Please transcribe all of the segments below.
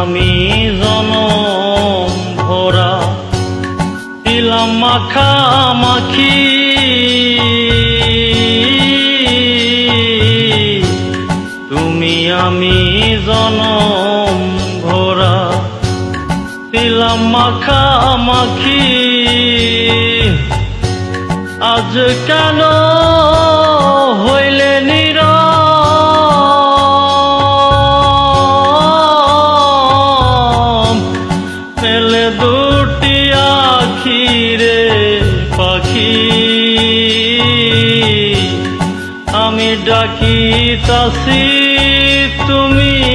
আমি জনম ভরা দিলাম মাখামাখি তুমি আমি জনম ভরা দিলাম মাখামাখি আজ কেন দুটি আখিরে পাখি। আমি ডাকি তাসি তুমি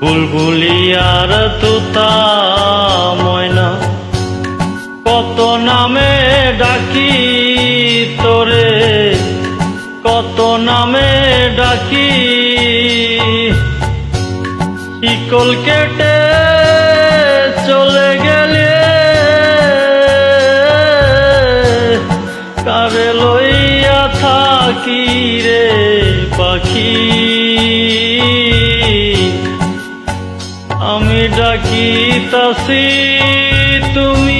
বুলবুলি আর তুতা ময়না। কত নামে ডাকি তোরে, কত নামে ডাকি। শিকল কেটে চলে গেলে কারে লইয়া থাকি রে পাখি? আমি ডাকি তাসি তুমি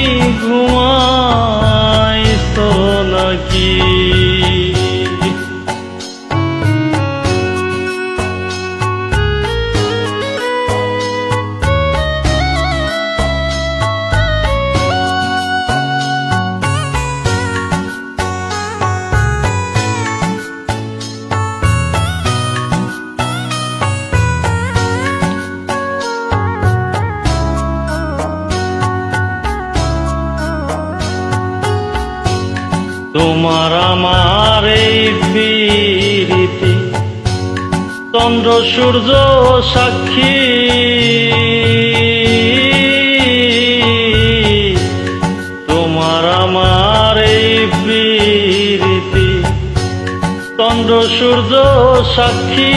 তোমার আমার এই প্রীতি চন্দ্র, সূর্য, সাক্ষী। তোমার আমার এই প্রীতি চন্দ্র, সূর্য, সাক্ষী।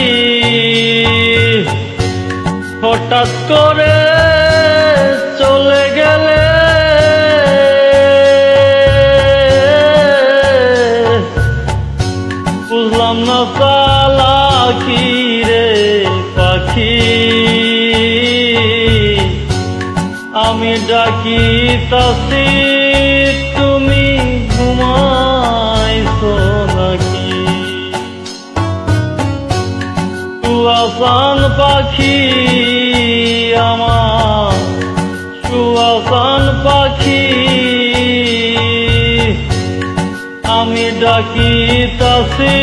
হঠাৎ করে ডাকি তাসি তুমি ঘুমাইছো নাকি? সুয়াসান পাখি আমার সুয়াসান পাখি আমি ডাকি তাসি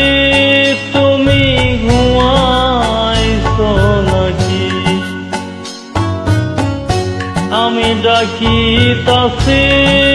আমি ডাকি তাসি তুমি